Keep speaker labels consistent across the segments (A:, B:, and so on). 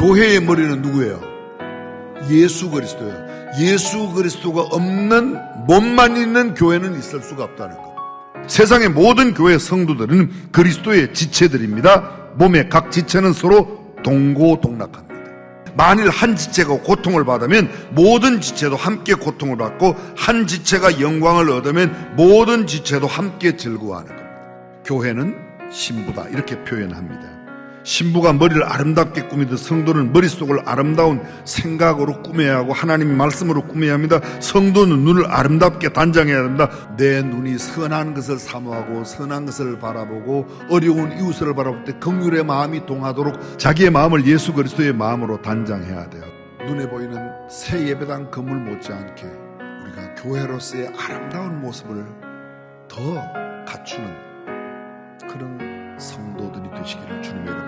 A: 교회의 머리는 누구예요? 예수 그리스도예요. 예수 그리스도가 없는 몸만 있는 교회는 있을 수가 없다는 것. 세상의 모든 교회 성도들은 그리스도의 지체들입니다. 몸의 각 지체는 서로 동고동락합니다. 만일 한 지체가 고통을 받으면 모든 지체도 함께 고통을 받고 한 지체가 영광을 얻으면 모든 지체도 함께 즐거워하는 겁니다. 교회는 신부다 이렇게 표현합니다. 신부가 머리를 아름답게 꾸미듯 성도는 머릿속을 아름다운 생각으로 꾸며야 하고 하나님의 말씀으로 꾸며야 합니다. 성도는 눈을 아름답게 단장해야 합니다. 내 눈이 선한 것을 사모하고 선한 것을 바라보고 어려운 이웃을 바라볼 때 긍휼의 마음이 동하도록 자기의 마음을 예수 그리스도의 마음으로 단장해야 돼요. 눈에 보이는 새 예배당 건물 못지않게 우리가 교회로서의 아름다운 모습을 더 갖추는 그런 성도들이 되시기를 주님의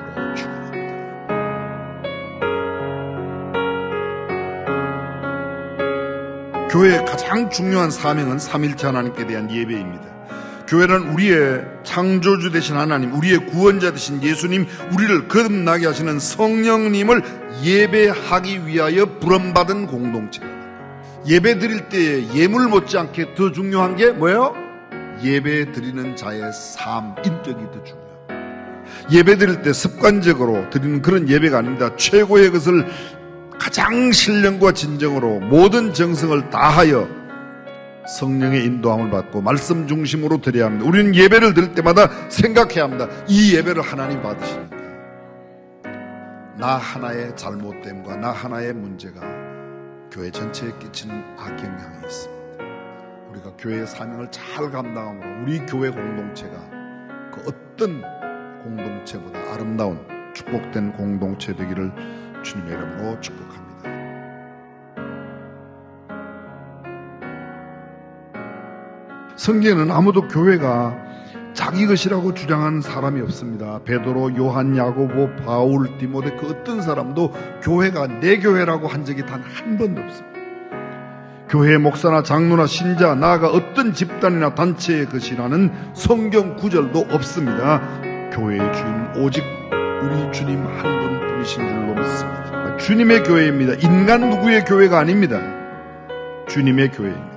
A: 교회의 가장 중요한 사명은 삼일체 하나님께 대한 예배입니다. 교회는 우리의 창조주 되신 하나님, 우리의 구원자 되신 예수님, 우리를 거듭나게 하시는 성령님을 예배하기 위하여 부름받은 공동체입니다. 예배 드릴 때 예물 못지않게 더 중요한 게 뭐예요? 예배 드리는 자의 삶, 인격이 더 중요해요. 예배 드릴 때 습관적으로 드리는 그런 예배가 아닙니다. 최고의 것을 가장 신령과 진정으로 모든 정성을 다하여 성령의 인도함을 받고 말씀 중심으로 드려야 합니다. 우리는 예배를 드릴 때마다 생각해야 합니다. 이 예배를 하나님 받으시는가? 나 하나의 잘못됨과 나 하나의 문제가 교회 전체에 끼치는 악영향이 있습니다. 우리가 교회의 사명을 잘 감당함으로 우리 교회 공동체가 그 어떤 공동체보다 아름다운 축복된 공동체 되기를 주님의 이름으로 축복합니다. 성경에는 아무도 교회가 자기 것이라고 주장하는 사람이 없습니다. 베드로, 요한, 야고보, 바울, 디모데 그 어떤 사람도 교회가 내 교회라고 한 적이 단 한 번도 없습니다. 교회 목사나 장로나 신자 나아가 어떤 집단이나 단체의 것이라는 성경 구절도 없습니다. 교회의 주인 오직 우리 주님 한 분뿐이신 줄로 믿습니다. 주님의 교회입니다. 인간 누구의 교회가 아닙니다. 주님의 교회입니다.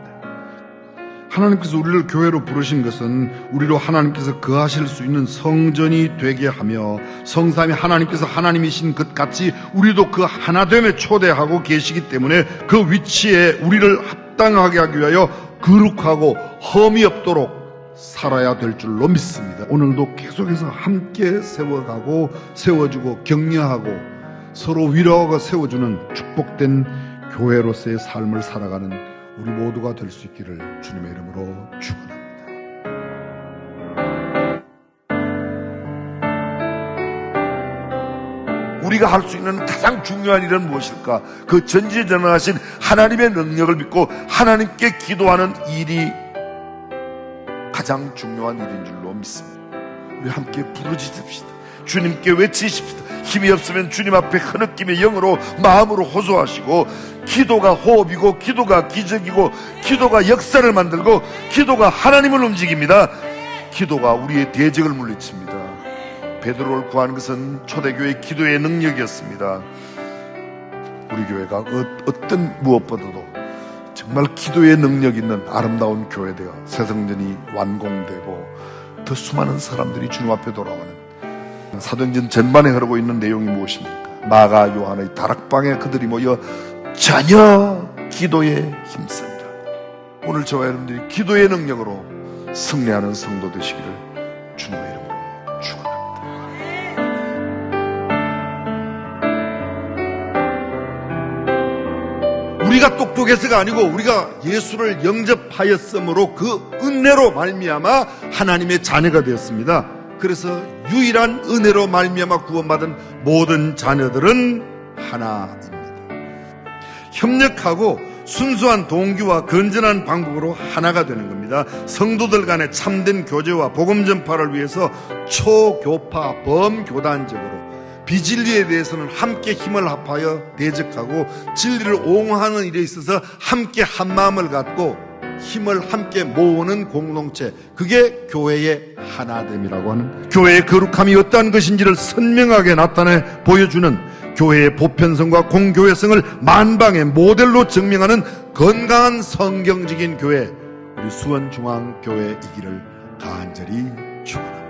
A: 하나님께서 우리를 교회로 부르신 것은 우리로 하나님께서 거하실 수 있는 성전이 되게 하며 성삼이 하나님께서 하나님이신 것 같이 우리도 그 하나됨에 초대하고 계시기 때문에 그 위치에 우리를 합당하게 하기 위하여 거룩하고 험이 없도록 살아야 될 줄로 믿습니다. 오늘도 계속해서 함께 세워가고 세워주고 격려하고 서로 위로하고 세워주는 축복된 교회로서의 삶을 살아가는 우리 모두가 될 수 있기를 주님의 이름으로 축원합니다. 우리가 할 수 있는 가장 중요한 일은 무엇일까? 그 전지전능하신 하나님의 능력을 믿고 하나님께 기도하는 일이 가장 중요한 일인 줄로 믿습니다. 우리 함께 부르짖읍시다. 주님께 외치십시다. 힘이 없으면 주님 앞에 흐느낌의 영으로 마음으로 호소하시고 기도가 호흡이고 기도가 기적이고 기도가 역사를 만들고 기도가 하나님을 움직입니다. 기도가 우리의 대적을 물리칩니다. 베드로를 구하는 것은 초대교회 기도의 능력이었습니다. 우리 교회가 어, 어떤 무엇보다도 정말 기도의 능력 있는 아름다운 교회되어 새성전이 완공되고 더 수많은 사람들이 주님 앞에 돌아오는 사도행전 전반에 흐르고 있는 내용이 무엇입니까? 마가 요한의 다락방에 그들이 모여 전혀 기도에 힘씁니다. 오늘 저와 여러분들이 기도의 능력으로 승리하는 성도 되시기를 주님의 이름으로 우리가 똑똑해서가 아니고 우리가 예수를 영접하였으므로 그 은혜로 말미암아 하나님의 자녀가 되었습니다. 그래서 유일한 은혜로 말미암아 구원받은 모든 자녀들은 하나입니다. 협력하고 순수한 동기와 건전한 방법으로 하나가 되는 겁니다. 성도들 간의 참된 교제와 복음 전파를 위해서 초교파 범교단적으로 비진리에 대해서는 함께 힘을 합하여 대적하고 진리를 옹호하는 일에 있어서 함께 한 마음을 갖고 힘을 함께 모으는 공동체 그게 교회의 하나됨이라고 하는 교회의 거룩함이 어떠한 것인지를 선명하게 나타내 보여주는 교회의 보편성과 공교회성을 만방의 모델로 증명하는 건강한 성경적인 교회 우리 수원중앙교회이기를 간절히 축원합니다.